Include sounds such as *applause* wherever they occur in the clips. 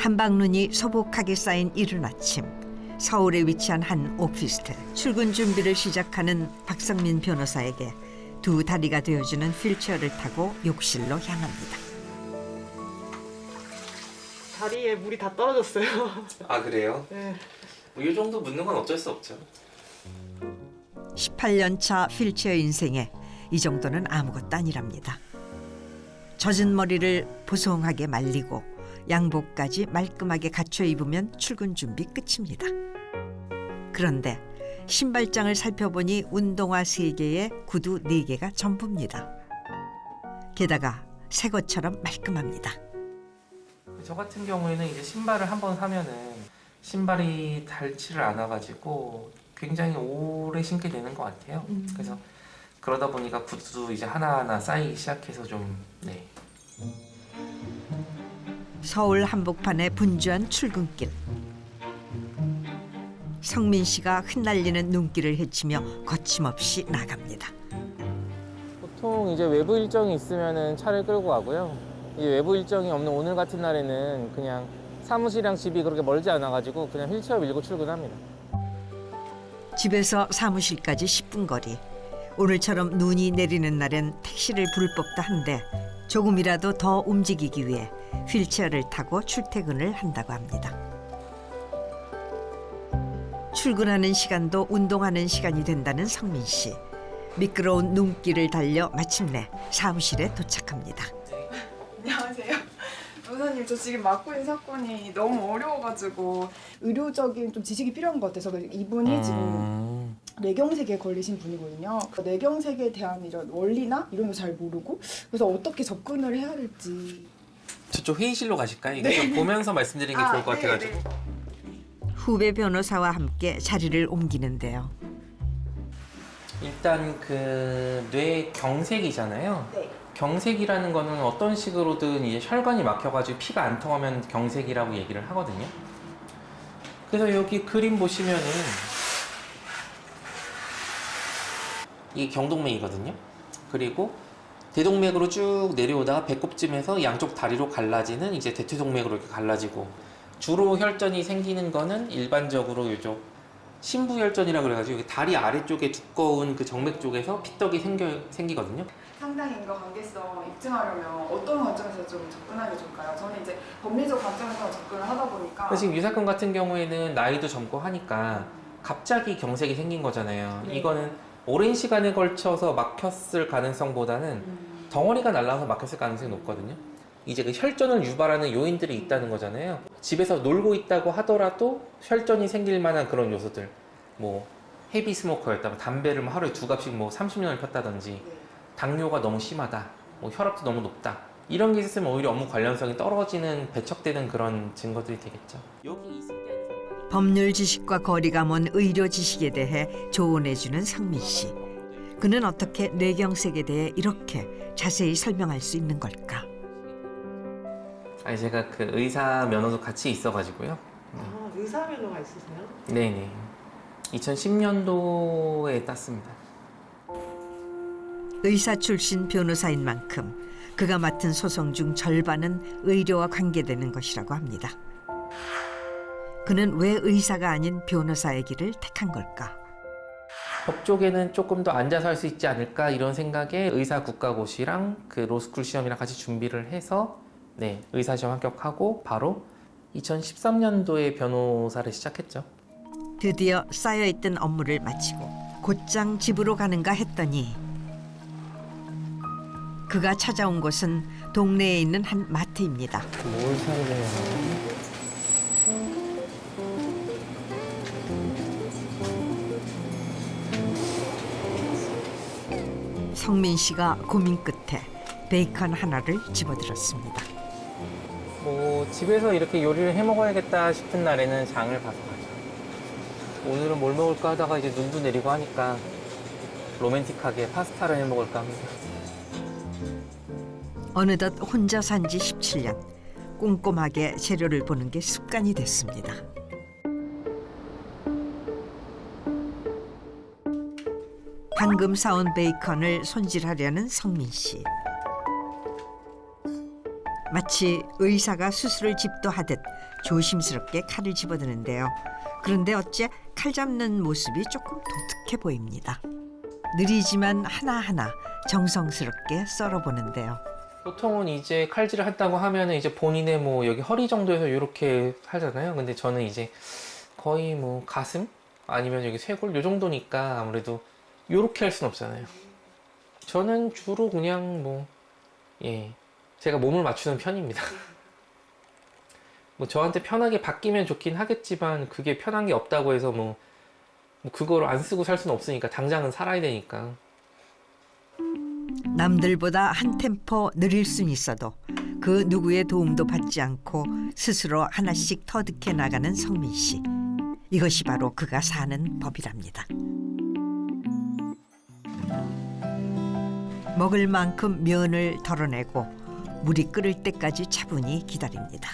한방눈이 소복하게 쌓인 이른 아침 서울에 위치한 한 오피스텔 출근 준비를 시작하는 박성민 변호사에게 두 다리가 되어주는 휠체어를 타고 욕실로 향합니다. 다리에 물이 다 떨어졌어요. 아 그래요? *laughs* 네. 뭐 이 정도 묻는 건 어쩔 수 없죠. 18년 차 휠체어 인생에 이 정도는 아무것도 아니랍니다. 젖은 머리를 보송하게 말리고 양복까지 말끔하게 갖춰 입으면 출근 준비 끝입니다. 그런데 신발장을 살펴보니 운동화 3개에 구두 4개가 전부입니다. 게다가 새 것처럼 말끔합니다. 저 같은 경우에는 이제 신발을 한번 사면은 신발이 닳지를 않아가지고 굉장히 오래 신게 되는 것 같아요. 그래서 그러다 보니까 구두도 이제 하나하나 쌓이기 시작해서 좀 네. 서울 한복판의 분주한 출근길. 성민 씨가 흩날리는 눈길을 헤치며 거침없이 나갑니다. 보통 이제 외부 일정이 있으면은 차를 끌고 가고요. 이 외부 일정이 없는 오늘 같은 날에는 그냥 사무실이랑 집이 그렇게 멀지 않아가지고 그냥 휠체어 밀고 출근합니다. 집에서 사무실까지 10분 거리. 오늘처럼 눈이 내리는 날엔 택시를 부를 법도 한데 조금이라도 더 움직이기 위해 휠체어를 타고 출퇴근을 한다고 합니다. 출근하는 시간도 운동하는 시간이 된다는 성민 씨. 미끄러운 눈길을 달려 마침내 사무실에 도착합니다. 안녕하세요. 변호사님 저 지금 맡고 있는 사건이 너무 어려워가지고 의료적인 좀 지식이 필요한 것 같아서 이분이 지금 음. 뇌경색에 걸리신 분이거든요. 그 뇌경색에 대한 이런 원리나 이런 거 잘 모르고 그래서 어떻게 접근을 해야 될지. 저쪽 회의실로 가실까요? 이게 좀 보면서 말씀드리는 게 좋을 것 네, 같아가지고. 네. 후배 변호사와 함께 자리를 옮기는데요. 일단 그 뇌 경색이잖아요. 네. 경색이라는 거는 어떤 식으로든 이제 혈관이 막혀가지고 피가 안 통하면 경색이라고 얘기를 하거든요. 그래서 여기 그림 보시면은 이게 경동맥이거든요. 그리고 대동맥으로 쭉 내려오다가 배꼽쯤에서 양쪽 다리로 갈라지는 이제 대퇴동맥으로 이렇게 갈라지고 주로 혈전이 생기는 거는 일반적으로 요쪽 신부혈전이라 그래가지고 다리 아래쪽에 두꺼운 그 정맥 쪽에서 피떡이 생겨 생기거든요. 상당 인과 관계성 입증하려면 어떤 관점에서 좀 접근하는 게 좋을까요? 저는 이제 법리적 관점에서 접근을 하다 보니까 지금 이 사건 같은 경우에는 나이도 젊고 하니까 갑자기 경색이 생긴 거잖아요. 네. 이거는 오랜 시간에 걸쳐서 막혔을 가능성보다는 음, 덩어리가 날라와서 막혔을 가능성이 높거든요. 이제 그 혈전을 유발하는 요인들이 있다는 거잖아요. 집에서 놀고 있다고 하더라도 혈전이 생길 만한 그런 요소들, 뭐 헤비 스모커였다고 담배를 뭐 하루에 두 갑씩 뭐 30년을 폈다든지 네. 당뇨가 너무 심하다, 뭐 혈압도 너무 높다. 이런 게 있으면 오히려 업무 관련성이 떨어지는 배척되는 그런 증거들이 되겠죠. 여기 있을 때는 법률 지식과 거리가 먼 의료 지식에 대해 조언해주는 성민 씨. 그는 어떻게 뇌경색에 대해 이렇게 자세히 설명할 수 있는 걸까? 아니 제가 그 의사 면허도 같이 있어가지고요. 아, 의사 면허가 있으세요? 네네. 2010년도에 땄습니다. 의사 출신 변호사인 만큼 그가 맡은 소송 중 절반은 의료와 관계되는 것이라고 합니다. 그는 왜 의사가 아닌 변호사의 길을 택한 걸까? 법 쪽에는 조금 더 앉아서 할 수 있지 않을까 이런 생각에 의사 국가고시랑 그 로스쿨 시험이랑 같이 준비를 해서 네 의사 시험 합격하고 바로 2013년도에 변호사를 시작했죠. 드디어 쌓여있던 업무를 마치고 곧장 집으로 가는가 했더니 그가 찾아온 곳은 동네에 있는 한 마트입니다. 뭘 사야 돼요? 성민 씨가 고민 끝에 베이컨 하나를 집어들었습니다. 뭐 집에서 이렇게 요리를 해 먹어야겠다 싶은 날에는 장을 봐서 가죠. 오늘은 뭘 먹을까 하다가 이제 눈도 내리고 하니까 로맨틱하게 파스타를 해 먹을까 합니다. 어느덧 혼자 산 지 17년 꼼꼼하게 재료를 보는 게 습관이 됐습니다. 방금 사온 베이컨을 손질하려는 성민 씨. 마치 의사가 수술을 집도하듯 조심스럽게 칼을 집어드는데요. 그런데 어째 칼 잡는 모습이 조금 독특해 보입니다. 느리지만 하나하나 정성스럽게 썰어보는데요. 보통은 이제 칼질을 한다고 하면은 이제 본인의 뭐 여기 허리 정도에서 이렇게 하잖아요. 근데 저는 이제 거의 뭐 가슴 아니면 여기 쇄골 요 정도니까 아무래도 요렇게 할 순 없잖아요. 저는 주로 그냥 뭐 예. 제가 몸을 맞추는 편입니다. *laughs* 뭐 저한테 편하게 바뀌면 좋긴 하겠지만 그게 편한 게 없다고 해서 뭐, 뭐 그거를 안 쓰고 살 수는 없으니까 당장은 살아야 되니까 남들보다 한 템포 느릴 순 있어도 그 누구의 도움도 받지 않고 스스로 하나씩 터득해 나가는 성민 씨. 이것이 바로 그가 사는 법이랍니다. 먹을 만큼 면을 덜어내고 물이 끓을 때까지 차분히 기다립니다.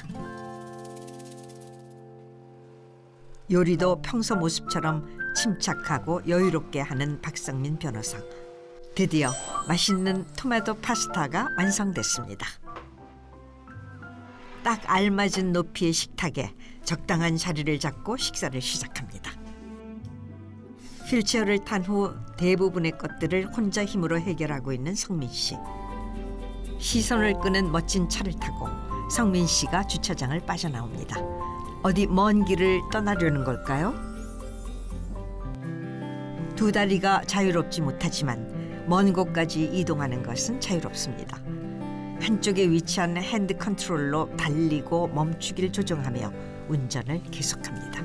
요리도 평소 모습처럼 침착하고 여유롭게 하는 박상민 변호사. 드디어 맛있는 토마토 파스타가 완성됐습니다. 딱 알맞은 높이의 식탁에 적당한 자리를 잡고 식사를 시작합니다. 휠체어를 탄 후 대부분의 것들을 혼자 힘으로 해결하고 있는 성민 씨. 시선을 끄는 멋진 차를 타고 성민 씨가 주차장을 빠져나옵니다. 어디 먼 길을 떠나려는 걸까요? 두 다리가 자유롭지 못하지만 먼 곳까지 이동하는 것은 자유롭습니다. 한쪽에 위치한 핸드 컨트롤로 달리고 멈추기를 조정하며 운전을 계속합니다.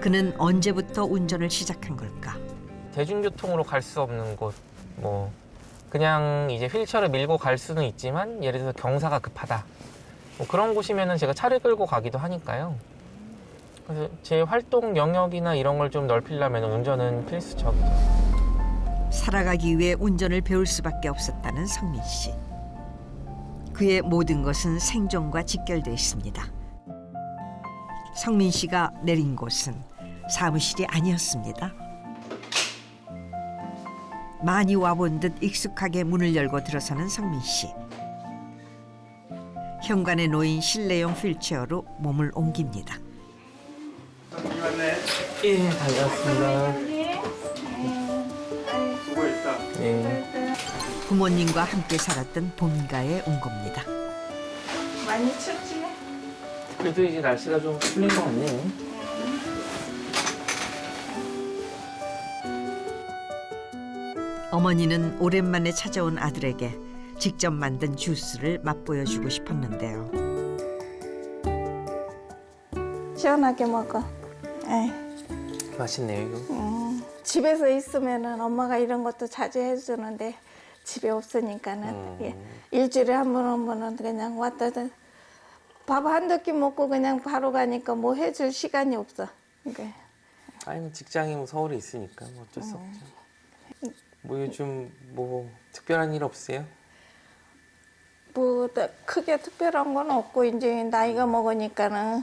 그는 언제부터 운전을 시작한 걸까? 대중교통으로 갈 수 없는 곳, 뭐 그냥 이제 휠체어를 밀고 갈 수는 있지만 예를 들어서 경사가 급하다. 뭐 그런 곳이면은 제가 차를 끌고 가기도 하니까요. 그래서 제 활동 영역이나 이런 걸 좀 넓히려면 운전은 필수적이죠. 살아가기 위해 운전을 배울 수밖에 없었다는 성민 씨. 그의 모든 것은 생존과 직결돼 있습니다. 성민 씨가 내린 곳은 사무실이 아니었습니다. 많이 와본 듯 익숙하게 문을 열고 들어서는 성민 씨. 현관에 놓인 실내용 휠체어로 몸을 옮깁니다. 예, 다녀왔습니다. 수고했다. 예. 부모님과 함께 살았던 본가에 온 겁니다. 많이 춥지? 그래도 이제 날씨가 좀 풀린 것 같네요. 어머니는 오랜만에 찾아온 아들에게 직접 만든 주스를 맛보여 주고 싶었는데요. 시원하게 먹어. 에이, 맛있네요, 이거. 음, 집에서 있으면은 엄마가 이런 것도 자주 해주는데 집에 없으니까는 음. 예, 일주일에 한 번 한 번은 그냥 왔다 밥 한두 끼 먹고 그냥 바로 가니까 뭐 해줄 시간이 없어. 그러니까 아니 뭐 직장이 뭐 서울에 있으니까 뭐 어쩔 수 없죠. 뭐 요즘 뭐 특별한 일 없어요? 뭐더 크게 특별한 건 없고 이제 나이가 먹으니까는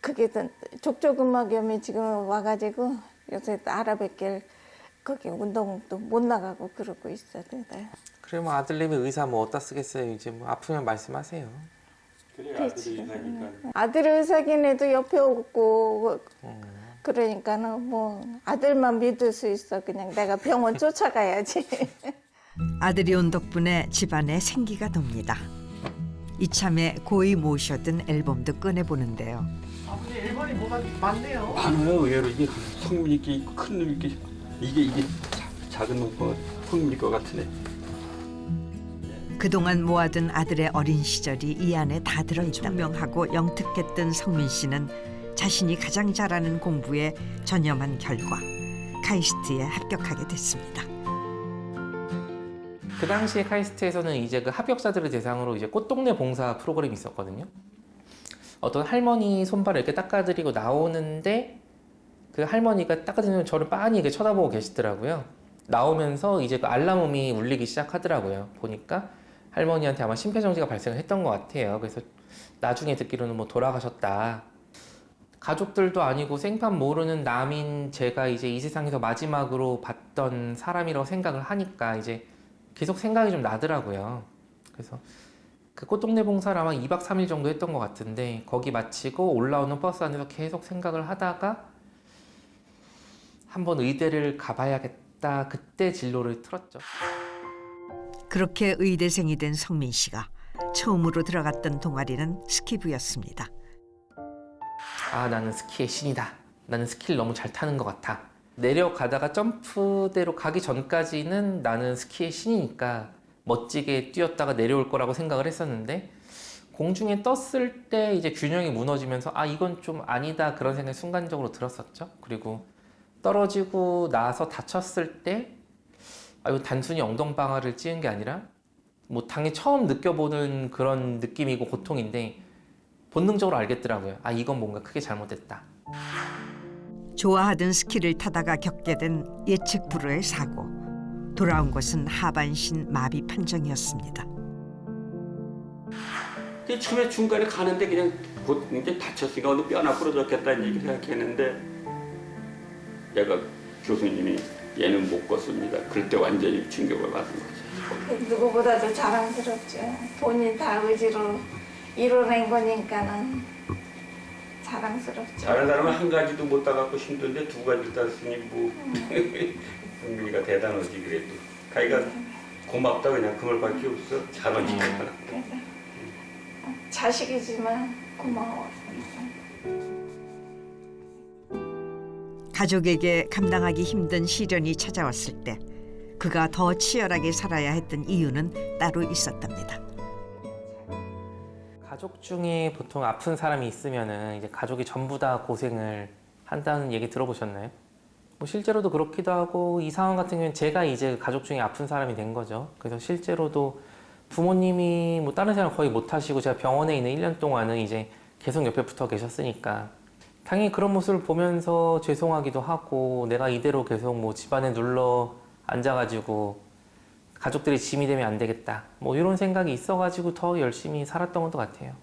그게 더 족저근막염이 지금 와가지고 요새 알아뵙길 거기 운동도 못 나가고 그러고 있어. 네. 그래 뭐 아들님이 의사 뭐 어디다 쓰겠어요. 이제 뭐 아프면 말씀하세요. 그래 아들이 이사니까 아들 의사긴 해도 옆에 없고 음. 그러니까는 뭐 아들만 믿을 수 있어. 그냥 내가 병원 쫓아가야지. *laughs* 아들이 온 덕분에 집안에 생기가 돕니다. 이참에 고이 모셔둔 앨범도 꺼내보는데요. 아버님 일본이 뭐가 많네요. 많아요 의외로 이게 성미 있게 있고 큰놈 있게 이게 이게 자- 작은 놈거 성미 거 같으네. 그동안 모아둔 아들의 어린 시절이 이 안에 다 들어있다. 총명하고 영특했던 성민 씨는 자신이 가장 잘하는 공부에 전념한 결과 카이스트에 합격하게 됐습니다. 그 당시에 카이스트에서는 이제 그 합격자들을 대상으로 이제 꽃동네 봉사 프로그램이 있었거든요. 어떤 할머니 손발을 이렇게 닦아드리고 나오는데 그 할머니가 닦아드리면 저를 빤히 이렇게 쳐다보고 계시더라고요. 나오면서 이제 그 알람음이 울리기 시작하더라고요. 보니까 할머니한테 아마 심폐정지가 발생을 했던 것 같아요. 그래서 나중에 듣기로는 뭐 돌아가셨다. 가족들도 아니고 생판 모르는 남인 제가 이제 이 세상에서 마지막으로 봤던 사람이라고 생각을 하니까 이제 계속 생각이 좀 나더라고요. 그래서 그 꽃동네 봉사를 아마 2박 3일 정도 했던 것 같은데 거기 마치고 올라오는 버스 안에서 계속 생각을 하다가 한번 의대를 가봐야겠다 그때 진로를 틀었죠. 그렇게 의대생이 된 성민 씨가 처음으로 들어갔던 동아리는 스키부였습니다. 아 나는 스키의 신이다. 나는 스키를 너무 잘 타는 것 같아. 내려가다가 점프대로 가기 전까지는 나는 스키의 신이니까 멋지게 뛰었다가 내려올 거라고 생각을 했었는데 공중에 떴을 때 이제 균형이 무너지면서 아 이건 좀 아니다 그런 생각이 순간적으로 들었었죠. 그리고 떨어지고 나서 다쳤을 때 아, 이거 단순히 엉덩방아를 찧은 게 아니라 뭐 당연히 처음 느껴보는 그런 느낌이고 고통인데 본능적으로 알겠더라고요. 아 이건 뭔가 크게 잘못됐다. 좋아하던 스키를 타다가 겪게 된 예측 불허의 사고. 돌아온 것은 하반신 마비 판정이었습니다. 그 처음에 중간에 가는데 그냥 곧 이제 다쳤으니까 어느 뼈 하나 부러졌겠다는 얘기 생각했는데 얘가 교수님이 얘는 못 걷습니다. 그럴 때 완전히 충격을 받은 거죠. 누구보다도 자랑스럽죠. 본인 다 의지로 이뤄낸 거니까는 자랑스럽죠. 다른 사람은 한 가지도 못 따갖고 힘든데 두 가지를 땄으니 뭐 승민이가 대단하지 그래도 가이가 고맙다 그냥 그 말밖에 없어 잘하니까 그래서 자식이지만 고마워. 가족에게 감당하기 힘든 시련이 찾아왔을 때 그가 더 치열하게 살아야 했던 이유는 따로 있었답니다. 가족 중에 보통 아픈 사람이 있으면은 이제 가족이 전부 다 고생을 한다는 얘기 들어보셨나요? 뭐 실제로도 그렇기도 하고 이 상황 같은 경우는 제가 이제 가족 중에 아픈 사람이 된 거죠. 그래서 실제로도 부모님이 뭐 다른 생활 거의 못 하시고 제가 병원에 있는 1년 동안은 이제 계속 옆에 붙어 계셨으니까 당연히 그런 모습을 보면서 죄송하기도 하고 내가 이대로 계속 뭐 집안에 눌러 앉아가지고 가족들이 짐이 되면 안 되겠다. 뭐 이런 생각이 있어가지고 더 열심히 살았던 것도 같아요.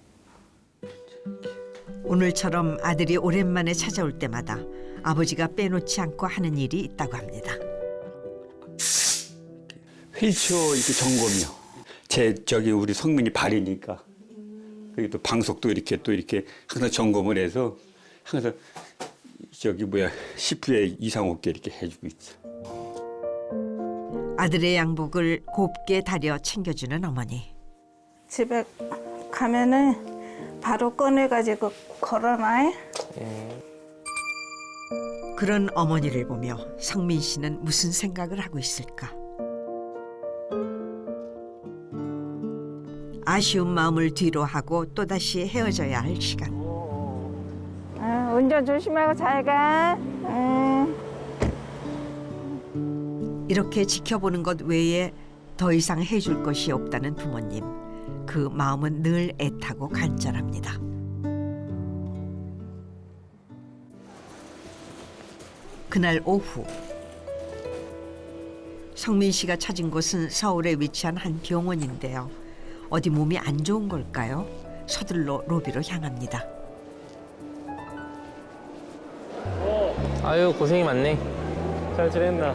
오늘처럼 아들이 오랜만에 찾아올 때마다 아버지가 빼놓지 않고 하는 일이 있다고 합니다. 휠체어 이렇게 점검이요. 제 저기 우리 성민이 발이니까 그리고 또 방석도 이렇게 또 이렇게 항상 점검을 해서 항상 저기 뭐야 10회 이상 없게 이렇게 해주고 있어. 아들의 양복을 곱게 다려 챙겨주는 어머니. 집에 가면은 바로 꺼내가지고 걸어놔. 예. 그런 어머니를 보며 성민 씨는 무슨 생각을 하고 있을까? 아쉬운 마음을 뒤로 하고 또다시 헤어져야 할 시간. 어, 운전 조심하고 잘 가. 응. 이렇게 지켜보는 것 외에 더 이상 해줄 것이 없다는 부모님. 그 마음은 늘 애타고 간절합니다. 그날 오후 성민 씨가 찾은 곳은 서울에 위치한 한 병원인데요. 어디 몸이 안 좋은 걸까요? 서둘러 로비로 향합니다. 아유 고생이 많네. 잘 지냈나?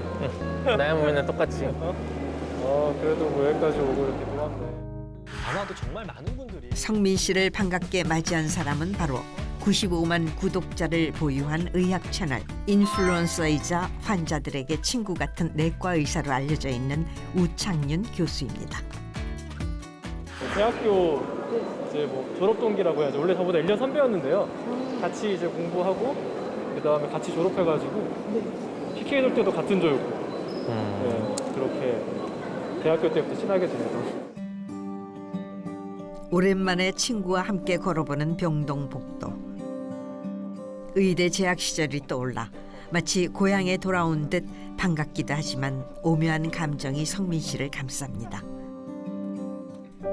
나야 뭐 맨날 똑같지. 어 그래도 뭐 여기까지 오고 이렇게 놀았네. 아마도 정말 많은 분들이 성민 씨를 반갑게 맞이한 사람은 바로 95만 구독자를 보유한 의학 채널 인플루언서이자 환자들에게 친구 같은 내과 의사로 알려져 있는 우창윤 교수입니다. 대학교 이제 뭐 졸업 동기라고 해야죠. 원래 저보다 1년 선배였는데요. 같이 이제 공부하고 그 다음에 같이 졸업해가지고 돌 때도 같은 조였고 음. 네, 그렇게 대학교 때부터 친하게 지내서 오랜만에 친구와 함께 걸어보는 병동복도. 의대 재학 시절이 떠올라 마치 고향에 돌아온 듯 반갑기도 하지만 오묘한 감정이 성민 씨를 감쌉니다.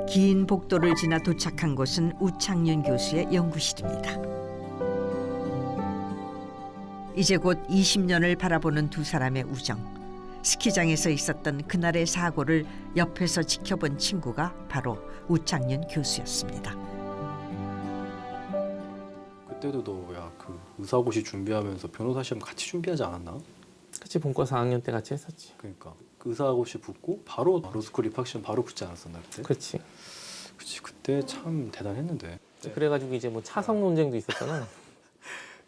긴 복도를 지나 도착한 곳은 우창윤 교수의 연구실입니다. 이제 곧 20년을 바라보는 두 사람의 우정. 스키장에서 있었던 그날의 사고를 옆에서 지켜본 친구가 바로 우창윤 교수였습니다. 그때도 너야 그 의사고시 준비하면서 변호사 시험 같이 준비하지 않았나? 그치 본과 4학년 때 같이 했었지. 그러니까 그 의사고시 붙고 바로 로스쿨 입학 시험 바로 붙지 않았었나 그때? 그치. 그치 그때 참 대단했는데. 그래가지고 이제 뭐 차성 논쟁도 있었잖아. *laughs*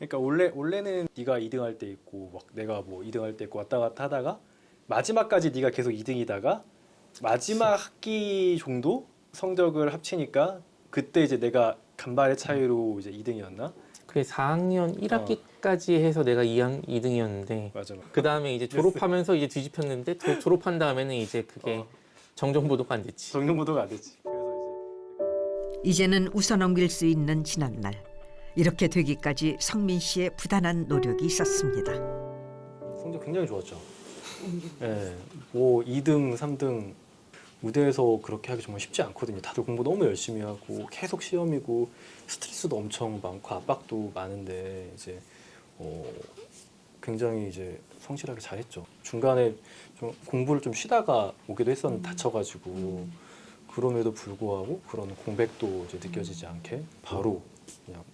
그러니까 원래 원래는 네가 2등할 때 있고 막 내가 뭐 2등할 때 있고 왔다 갔다 하다가 마지막까지 네가 계속 2등이다가 마지막 학기 정도 성적을 합치니까 그때 이제 내가 간발의 차이로 이제 2등이었나? 그래 4학년 1학기까지 해서 내가 2학 2등이었는데 맞아. 맞아. 그 다음에 이제 졸업하면서 이제 뒤집혔는데 도- 졸업한 다음에는 이제 그게 어. 정정 보도가 안 됐지. 정정 보도가 안 됐지. 그래서 이제는 웃어넘길 수 있는 지난날. 이렇게 되기까지 성민 씨의 부단한 노력이 있었습니다. 성적 굉장히 좋았죠. 예, 뭐 2등, 3등 무대에서 그렇게 하기 정말 쉽지 않거든요. 다들 공부 너무 열심히 하고 계속 시험이고 스트레스도 엄청 많고 압박도 많은데 이제 어, 굉장히 이제 성실하게 잘했죠. 중간에 좀 공부를 좀 쉬다가 오기도 했었는데 다쳐가지고 그럼에도 불구하고 그런 공백도 이제 느껴지지 않게 바로 그냥 탁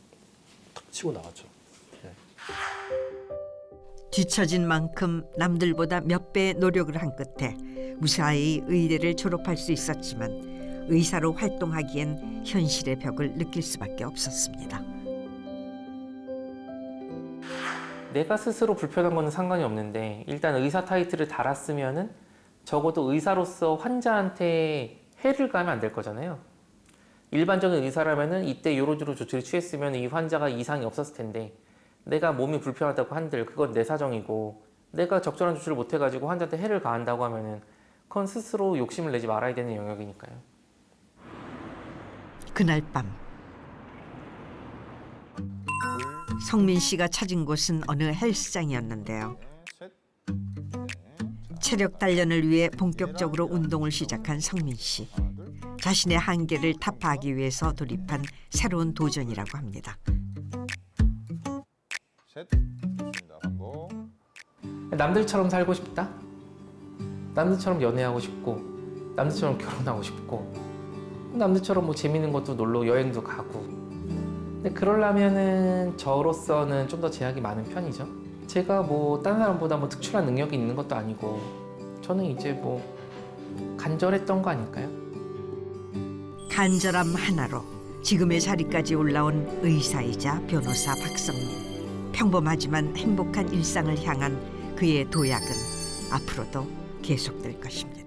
치고 나갔죠. 네. 뒤처진 만큼 남들보다 몇배 노력을 한 끝에 무사히 의대를 졸업할 수 있었지만 의사로 활동하기엔 현실의 벽을 느낄 수밖에 없었습니다. 내가 스스로 불편한 거는 상관이 없는데 일단 의사 타이틀을 달았으면은 적어도 의사로서 환자한테 해를 가면 안 될 거잖아요. 일반적인 의사라면은 이때 요로조로 조치를 취했으면 이 환자가 이상이 없었을 텐데 내가 몸이 불편하다고 한들 그건 내 사정이고 내가 적절한 조치를 못 해가지고 환자한테 해를 가한다고 하면은 그건 스스로 욕심을 내지 말아야 되는 영역이니까요. 그날 밤 성민 씨가 찾은 곳은 어느 헬스장이었는데요. 체력 단련을 위해 본격적으로 운동을 시작한 성민 씨. 자신의 한계를 타파하기 위해서 돌입한 새로운 도전이라고 합니다. 셋. 남들처럼 살고 싶다. 남들처럼 연애하고 싶고, 남들처럼 결혼하고 싶고, 남들처럼 뭐 재밌는 것도 놀러 여행도 가고. 근데 그러려면은 저로서는 좀 더 제약이 많은 편이죠. 제가 뭐 다른 사람보다 뭐 특출난 능력이 있는 것도 아니고, 저는 이제 뭐 간절했던 거 아닐까요? 간절함 하나로 지금의 자리까지 올라온 의사이자 변호사 박성민. 평범하지만 행복한 일상을 향한 그의 도약은 앞으로도 계속될 것입니다.